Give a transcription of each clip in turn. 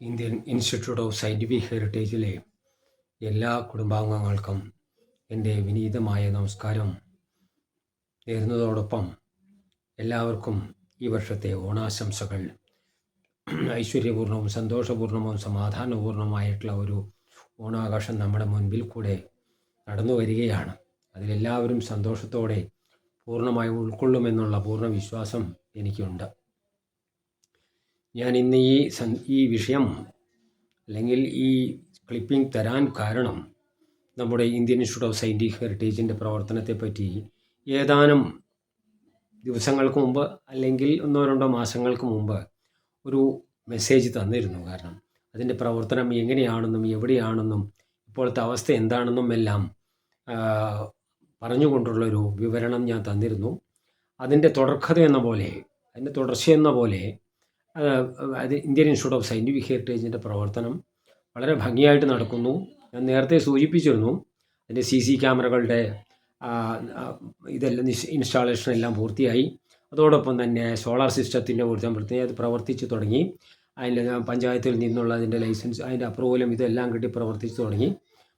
Indian institute of scientific ഹെറിറ്റേജിലെ എല്ലാ കുടുംബാംഗങ്ങൾക്കും എന്റെ വിനീതമായ നമസ്കാരം. നേരുന്നതോടൊപ്പം എല്ലാവർക്കും ഈ വർഷത്തെ ഓണാശംസകൾ. ഐശ്വര്യപൂർണവും സന്തോഷപൂർണവും സമാധാനപൂർണമായിട്ടുള്ള ഒരു ഓണാഘോഷം നമ്മുടെ മുൻപിൽ കൂടെ നടന്നു വരികയാണ്. അതിലെല്ലാവരും സന്തോഷത്തോടെ പൂർണമായി ഉൾക്കൊള്ളുമെന്നുള്ള പൂർണ വിശ്വാസം എനിക്കുണ്ട്. ഞാൻ ഇന്ന് ഈ ഈ വിഷയം അല്ലെങ്കിൽ ഈ ക്ലിപ്പിംഗ് തരാൻ കാരണം നമ്മുടെ ഇന്ത്യൻ ഇൻസ്റ്റിറ്റ്യൂട്ട് ഓഫ് സയന്റിഫിക് ഹെറിറ്റേജിന്റെ പ്രവർത്തനത്തെപ്പറ്റി ഏതാനും ദിവസങ്ങൾക്ക് മുമ്പ് അല്ലെങ്കിൽ ഒന്നോ രണ്ടോ മാസങ്ങൾക്ക് മുമ്പ് ഒരു മെസ്സേജ് തന്നിരുന്നു. കാരണം അതിന്റെ പ്രവർത്തനം എങ്ങനെയാണെന്നും എവിടെയാണെന്നും ഇപ്പോഴത്തെ അവസ്ഥ എന്താണെന്നും എല്ലാം പറഞ്ഞുകൊണ്ടുള്ളൊരു വിവരണം ഞാൻ തന്നിരുന്നു. അതിന്റെ തുടർക്കഥ എന്ന പോലെ അതിന്റെ തുടർച്ചയെന്ന പോലെ അത് ഇന്ത്യൻ ഇൻസ്റ്റിറ്റ്യൂട്ട് ഓഫ് സയന്റിഫിക് ഹെറിറ്റേജിന്റെ പ്രവർത്തനം വളരെ ഭംഗിയായിട്ട് നടക്കുന്നു. ഞാൻ നേരത്തെ സൂചിപ്പിച്ചിരുന്നു അതിന്റെ സി സി ക്യാമറകളുടെ ഇതെല്ലാം ഇൻസ്റ്റാളേഷൻ എല്ലാം പൂർത്തിയായി. അതോടൊപ്പം തന്നെ സോളാർ സിസ്റ്റത്തിന്റെ ഊർജം പ്രത്യേകം അത് പ്രവർത്തിച്ച് തുടങ്ങി. അതിന്റെ പഞ്ചായത്തിൽ നിന്നുള്ള അതിന്റെ ലൈസൻസ് അതിന്റെ അപ്രൂവലും ഇതെല്ലാം കിട്ടി പ്രവർത്തിച്ചു തുടങ്ങി.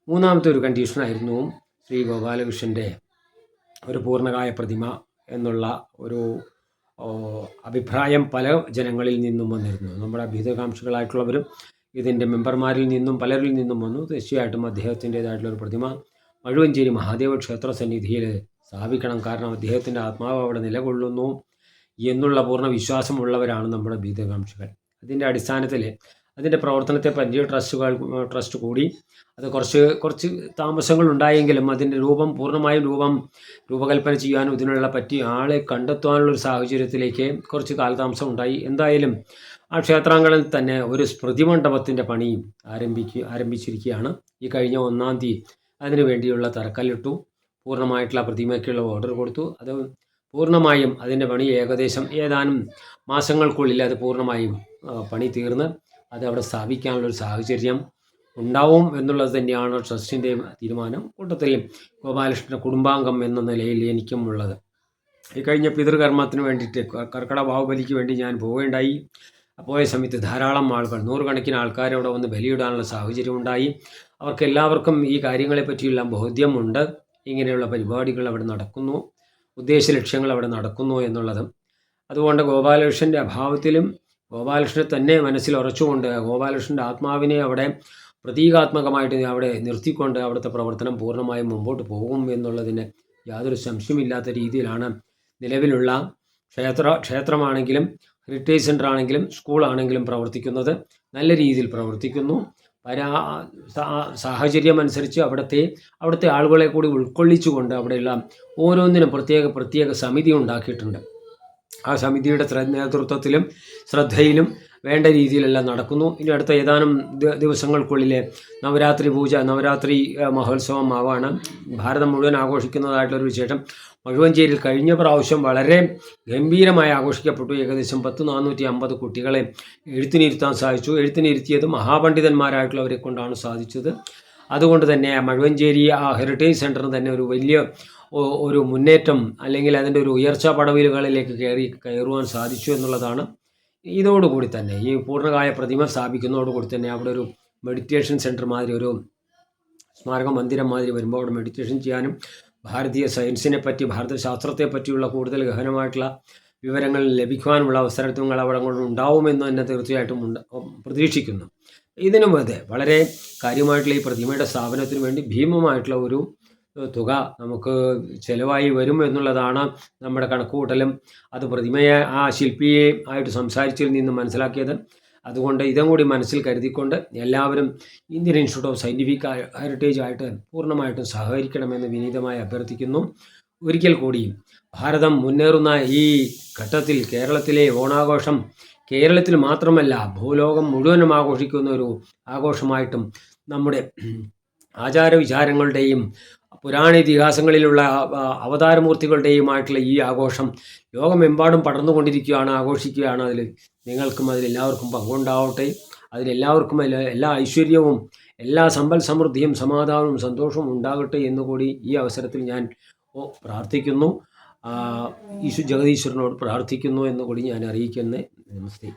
മൂന്നാമത്തെ ഒരു കണ്ടീഷനായിരുന്നു ശ്രീ ഗോപാലകൃഷ്ണന്റെ ഒരു പൂർണകായ പ്രതിമ എന്നുള്ള ഒരു അഭിപ്രായം പല ജനങ്ങളിൽ നിന്നും വന്നിരുന്നു. നമ്മുടെ അഭ്യുതകാംക്ഷികളായിട്ടുള്ളവരും ഇതിന്റെ മെമ്പർമാരിൽ നിന്നും പലരിൽ നിന്നും വന്നു. തീർച്ചയായിട്ടും അദ്ദേഹത്തിന്റെതായിട്ടുള്ള ഒരു പ്രതിമ മഴുവഞ്ചേരി മഹാദേവ ക്ഷേത്ര സന്നിധിയിൽ സ്ഥാപിക്കണം. കാരണം അദ്ദേഹത്തിന്റെ ആത്മാവ് അവിടെ നിലകൊള്ളുന്നു എന്നുള്ള പൂർണ വിശ്വാസമുള്ളവരാണ് നമ്മുടെ ഭീതകാംക്ഷികൾ അതിന്റെ അടിസ്ഥാനത്തിൽ അതിന്റെ പ്രവർത്തനത്തെ പറ്റി ട്രസ്റ്റുകൾ ട്രസ്റ്റ് കൂടി. അത് കുറച്ച് കുറച്ച് താമസങ്ങൾ ഉണ്ടായെങ്കിലും അതിന്റെ രൂപം പൂർണമായും രൂപം രൂപകൽപ്പന ചെയ്യാനും ഇതിനുള്ള പറ്റിയ ആളെ കണ്ടെത്താനുള്ള ഒരു സാഹചര്യത്തിലേക്ക് കുറച്ച് കാലതാമസം ഉണ്ടായി. എന്തായാലും ആ ക്ഷേത്രാങ്കണത്തിൽ തന്നെ ഒരു സ്മൃതി മണ്ഡപത്തിന്റെ പണി ആരംഭിക്കുക ആരംഭിച്ചിരിക്കുകയാണ്. ഈ കഴിഞ്ഞ ഒന്നാം തീയതി അതിനു വേണ്ടിയുള്ള തറക്കല്ലിട്ടു. പൂർണമായിട്ടുള്ള പ്രതിമയ്ക്കുള്ള ഓർഡർ കൊടുത്തു. അത് പൂർണമായും അതിന്റെ പണി ഏകദേശം ഏതാനും മാസങ്ങൾക്കുള്ളിൽ അത് പൂർണമായും പണി തീർന്ന് അത് അവിടെ സ്ഥാപിക്കാനുള്ളൊരു സാഹചര്യം ഉണ്ടാവും എന്നുള്ളത് തന്നെയാണ് ട്രസ്റ്റിന്റെ തീരുമാനം. കൂട്ടത്തിൽ ഗോപാലകൃഷ്ണ കുടുംബാംഗം എന്ന നിലയിൽ എനിക്കും ഉള്ളത്. ഈ കഴിഞ്ഞ പിതൃകർമ്മത്തിന് വേണ്ടിയിട്ട് കർക്കട ബാഹുബലിക്ക് വേണ്ടി ഞാൻ പോവുകയുണ്ടായി. പോയ സമയത്ത് ധാരാളം ആളുകൾ നൂറുകണക്കിന് ആൾക്കാർ അവിടെ വന്ന് ബലിയിടാനുള്ള സാഹചര്യം ഉണ്ടായി. അവർക്ക് എല്ലാവർക്കും ഈ കാര്യങ്ങളെ പറ്റിയുള്ള ബോധ്യമുണ്ട്. ഇങ്ങനെയുള്ള പരിപാടികൾ അവിടെ നടക്കുന്നു. ഉദ്ദേശ ലക്ഷ്യങ്ങൾ അവിടെ നടക്കുന്നു എന്നുള്ളതും. അതുകൊണ്ട് ഗോപാലകൃഷ്ണന്റെ അഭാവത്തിലും ഗോപാലകൃഷ്ണനെ തന്നെ മനസ്സിൽ ഉറച്ചുകൊണ്ട് ഗോപാലകൃഷ്ണന്റെ ആത്മാവിനെ അവിടെ പ്രതീകാത്മകമായിട്ട് അവിടെ നിർത്തിക്കൊണ്ട് അവിടുത്തെ പ്രവർത്തനം പൂർണമായും മുമ്പോട്ട് പോകും എന്നുള്ളതിന് യാതൊരു സംശയമില്ലാത്ത രീതിയിലാണ് നിലവിലുള്ള ക്ഷേത്ര ക്ഷേത്രമാണെങ്കിലും ഹെറിറ്റേജ് സെന്റർ ആണെങ്കിലും സ്കൂളാണെങ്കിലും പ്രവർത്തിക്കുന്നത്. നല്ല രീതിയിൽ പ്രവർത്തിക്കുന്നു. പരാ സാഹചര്യം അനുസരിച്ച് അവിടുത്തെ അവിടുത്തെ ആളുകളെ കൂടി ഉൾക്കൊള്ളിച്ചുകൊണ്ട് അവിടെയുള്ള ഓരോന്നിനും പ്രത്യേക പ്രത്യേക സമിതി ഉണ്ടാക്കിയിട്ടുണ്ട്. ആ സമിതിയുടെ നേതൃത്വത്തിലും ശ്രദ്ധയിലും വേണ്ട രീതിയിലെല്ലാം നടക്കുന്നു. ഇനി അടുത്ത ഏതാനും ദിവസങ്ങൾക്കുള്ളിൽ നവരാത്രി പൂജ നവരാത്രി മഹോത്സവം ആവാണ് ഭാരതം മുഴുവൻ ആഘോഷിക്കുന്നതായിട്ടുള്ളൊരു വിശേഷം. മഴുവഞ്ചേരിയിൽ കഴിഞ്ഞ പ്രാവശ്യം വളരെ ഗംഭീരമായി ആഘോഷിക്കപ്പെട്ടു. ഏകദേശം പത്ത് നാനൂറ്റി അമ്പത് കുട്ടികളെ എഴുത്തിനിരുത്താൻ സാധിച്ചു. എഴുത്തിനിരുത്തിയത് മഹാപണ്ഡിതന്മാരായിട്ടുള്ളവരെ കൊണ്ടാണ് സാധിച്ചത്. അതുകൊണ്ട് തന്നെ മഴുവഞ്ചേരി ആ ഹെറിറ്റേജ് സെന്ററിന് തന്നെ ഒരു വലിയ ഒരു മുന്നേറ്റം അല്ലെങ്കിൽ അതിന്റെ ഒരു ഉയർച്ച പടവിലുകളിലേക്ക് കയറി കയറുവാൻ സാധിച്ചു എന്നുള്ളതാണ് ഇതോടുകൂടി തന്നെ. ഈ പൂർണകായ പ്രതിമ സ്ഥാപിക്കുന്നതോടുകൂടി തന്നെ അവിടെ ഒരു മെഡിറ്റേഷൻ സെന്റർ മാതിരി ഒരു സ്മാരക മന്ദിരം മാതിരി വരുമ്പോൾ അവിടെ മെഡിറ്റേഷൻ ചെയ്യാനും ഭാരതീയ സയൻസിനെ പറ്റി ഭാരത ശാസ്ത്രത്തെ പറ്റിയുള്ള കൂടുതൽ ഗഹനമായിട്ടുള്ള വിവരങ്ങൾ ലഭിക്കുവാനുള്ള അവസരങ്ങൾ അവിടെ ഉണ്ടാവുമെന്ന് തന്നെ തീർച്ചയായിട്ടും പ്രതീക്ഷിക്കുന്നു. ഇതിനും അതെ വളരെ കാര്യമായിട്ടുള്ള ഈ പ്രതിമയുടെ സ്ഥാപനത്തിന് വേണ്ടി ഭീമമായിട്ടുള്ള ഒരു തുക നമുക്ക് ചിലവായി വരും എന്നുള്ളതാണ് നമ്മുടെ കണക്കുകൂട്ടലും. അത് പ്രതിമയെ ആ ശില്പിയെ ആയിട്ട് സംസാരിച്ചതിൽ നിന്ന് മനസ്സിലാക്കിയത്. അതുകൊണ്ട് ഇതും കൂടി മനസ്സിൽ കരുതിക്കൊണ്ട് എല്ലാവരും Indian institute of scientific heritage ആയിട്ട് പൂർണമായിട്ടും സഹകരിക്കണമെന്ന് വിനീതമായി അഭ്യർത്ഥിക്കുന്നു. ഒരിക്കൽ കൂടി ഭാരതം മുന്നേറുന്ന ഈ ഘട്ടത്തിൽ കേരളത്തിലെ ഓണാഘോഷം കേരളത്തിൽ മാത്രമല്ല ഭൂലോകം മുഴുവനും ആഘോഷിക്കുന്ന ഒരു ആഘോഷമായിട്ടും നമ്മുടെ ആചാരവിചാരങ്ങളുടെയും പുരാണ ഇതിഹാസങ്ങളിലുള്ള അവതാരമൂർത്തികളുടെയുമായിട്ടുള്ള ഈ ആഘോഷം ലോകമെമ്പാടും പടർന്നുകൊണ്ടിരിക്കുകയാണ് ആഘോഷിക്കുകയാണ്. അതിൽ നിങ്ങൾക്കും അതിലെല്ലാവർക്കും പങ്കുണ്ടാവട്ടെ. അതിലെല്ലാവർക്കും എല്ലാ ഐശ്വര്യവും എല്ലാ സമ്പൽ സമൃദ്ധിയും സമാധാനവും സന്തോഷവും ഉണ്ടാകട്ടെ എന്നുകൂടി ഈ അവസരത്തിൽ ഞാൻ പ്രാർത്ഥിക്കുന്നു. ഈശു ജഗദീശ്വരനോട് പ്രാർത്ഥിക്കുന്നു എന്നുകൂടി ഞാൻ അറിയിക്കുന്നത് നമസ്തേ.